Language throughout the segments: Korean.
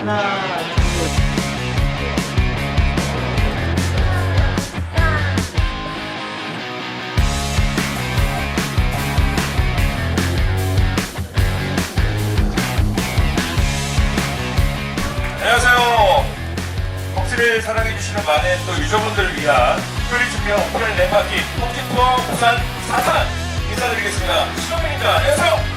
안녕하세요. 벅지를 사랑해주시는 많은 또 유저분들을 위한 특별히 준비한 오프라인 랜바퀴 벅지 투어 부산 4탄 인사드리겠습니다. 신호민입니다. 안녕하세요.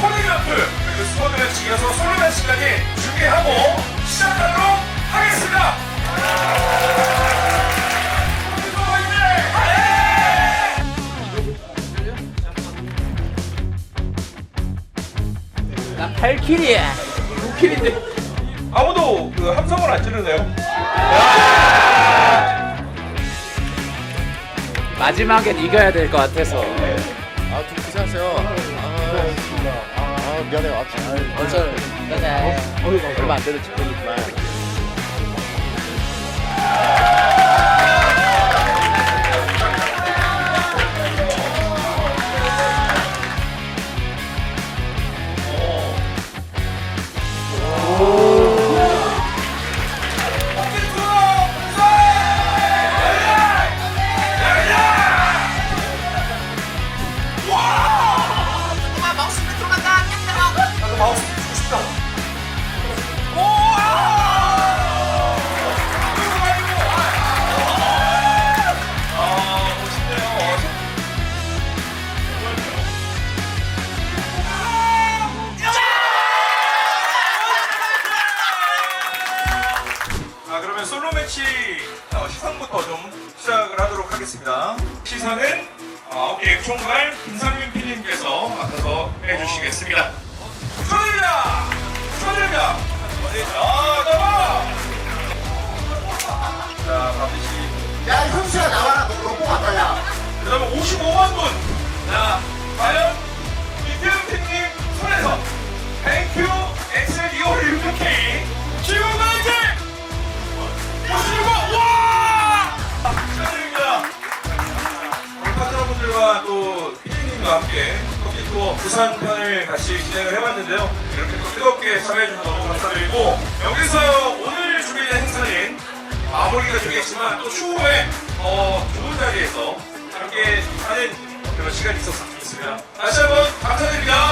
소리연프 그리고 스포드매치 이어서 솔로 매치까지 준비하고 시작하도록 하겠습니다. 나 8킬이야. 6킬인데. 아무도 그 함성을 안 지르네요. 마지막엔 이겨야 될 것 같아서. 아, 좀 고생하세요. 아, 아, 미안해요. 아, 잘. 어쩔. 네. 얼마 안 되는 직분이지만. 그러면 솔로 매치 어, 시상부터 좀 시작을 하도록 하겠습니다. 시상은 어, 예, 총괄 김상민 PD님께서 맡아서 해주시겠습니다. 축하드립니다! 축하드립니다! 아, PD님과 함께 커피 투어 부산 편을 같이 진행을 해봤는데요. 이렇게 또 뜨겁게 참여해주셔서 너무 감사드리고 여기서 오늘 준비된 행사는 마무리가 되겠지만 또 추후에 어, 좋은 자리에서 함께 하는 그런 시간이 있었으면 좋겠습니다. 다시 한번 감사드립니다.